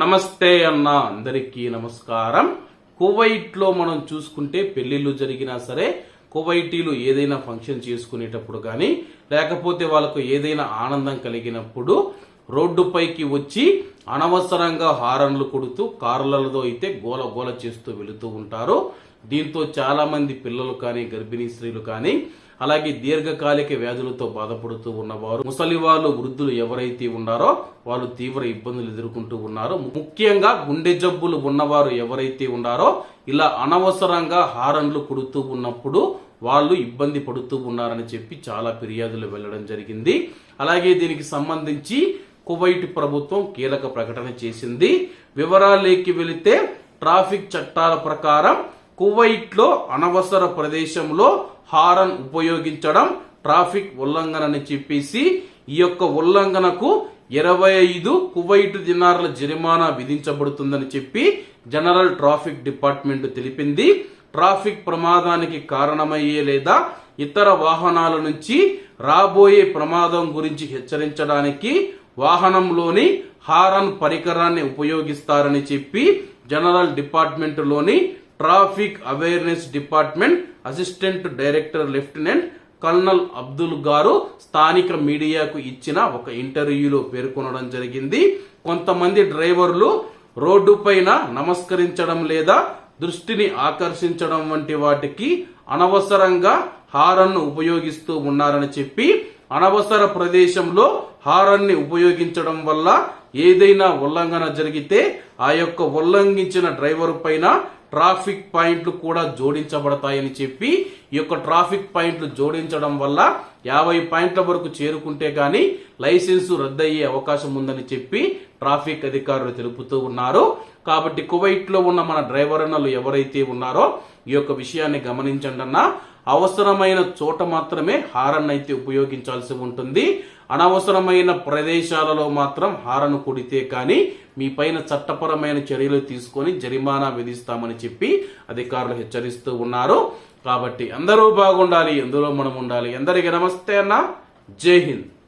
నమస్తే అన్న అందరికీ నమస్కారం. కువైట్లో మనం చూసుకుంటే పెళ్ళిళ్ళు జరిగినా సరే కువైటీలు ఏదైనా ఫంక్షన్ చేసుకునేటప్పుడు కానీ లేకపోతే వాళ్ళకు ఏదైనా ఆనందం కలిగినప్పుడు రోడ్డుపైకి వచ్చి అనవసరంగా హారన్లు కొడుతూ కార్లతో అయితే గోల గోల చేస్తూ వెళుతూ ఉంటారు. దీంతో చాలామంది పిల్లలు కానీ గర్భిణీ స్త్రీలు కానీ అలాగే దీర్ఘకాలిక వ్యాధులతో బాధపడుతూ ఉన్నవారు ముసలి వాళ్ళు వృద్ధులు ఎవరైతే ఉన్నారో వాళ్ళు తీవ్ర ఇబ్బందులు ఎదుర్కొంటూ ఉన్నారు. ముఖ్యంగా గుండె జబ్బులు ఉన్నవారు ఎవరైతే ఉన్నారో ఇలా అనవసరంగా హారన్లు కుడుతూ ఉన్నప్పుడు వాళ్ళు ఇబ్బంది పడుతూ ఉన్నారని చెప్పి చాలా ఫిర్యాదులు వెళ్ళడం జరిగింది. అలాగే దీనికి సంబంధించి కువైట్ ప్రభుత్వం కీలక ప్రకటన చేసింది. వివరాలేకి వెళితే ట్రాఫిక్ చట్టాల ప్రకారం కువైట్లో అనవసర ప్రదేశంలో హారన్ ఉపయోగించడం ట్రాఫిక్ ఉల్లంఘన అని చెప్పేసి ఈ యొక్క ఉల్లంఘనకు ఇరవై ఐదు కువైట్ దినార్ల జరిమానా విధించబడుతుందని చెప్పి జనరల్ ట్రాఫిక్ డిపార్ట్మెంట్ తెలిపింది. ట్రాఫిక్ ప్రమాదానికి కారణమయ్యే లేదా ఇతర వాహనాల నుంచి రాబోయే ప్రమాదం గురించి హెచ్చరించడానికి వాహనంలోని హారన్ పరికరాన్ని ఉపయోగిస్తారని చెప్పి general డిపార్ట్మెంట్లోని traffic awareness department assistant director lieutenant colonel Abdul గారు స్థానిక మీడియాకు ఇచ్చిన ఒక ఇంటర్వ్యూలో పేర్కొనడం జరిగింది. కొంతమంది డ్రైవర్లు రోడ్డు పైన నమస్కరించడం లేదా దృష్టిని ఆకర్షించడం వంటి వాటికి అనవసరంగా హారన్ను ఉపయోగిస్తూ ఉన్నారని చెప్పి అనవసర ప్రదేశంలో హారన్ని ఉపయోగించడం వల్ల ఏదైనా ఉల్లంఘన జరిగితే ఆ యొక్క ఉల్లంఘించిన డ్రైవర్ పైన ట్రాఫిక్ పాయింట్లు కూడా జోడించబడతాయని చెప్పి ఈ యొక్క ట్రాఫిక్ పాయింట్లు జోడించడం వల్ల యాభై పాయింట్ల వరకు చేరుకుంటే గాని లైసెన్సు రద్దయ్యే అవకాశం ఉందని చెప్పి ట్రాఫిక్ అధికారులు తెలుపుతూ ఉన్నారు. కాబట్టి కువైట్లో ఉన్న మన డ్రైవర్ అన్నలు ఎవరైతే ఉన్నారో ఈ యొక్క విషయాన్ని గమనించండి అన్నా. అవసరమైన చోట మాత్రమే హారన్ అయితే ఉపయోగించాల్సి ఉంటుంది. అనవసరమైన ప్రదేశాలలో మాత్రం హారను కొడితే కానీ మీ పైన చట్టపరమైన చర్యలు తీసుకొని జరిమానా విధిస్తామని చెప్పి అధికారులు హెచ్చరిస్తూ ఉన్నారు. కాబట్టి అందరూ బాగుండాలి ఎందులో మనం ఉండాలి. అందరికీ నమస్తే అన్న. జై హింద్.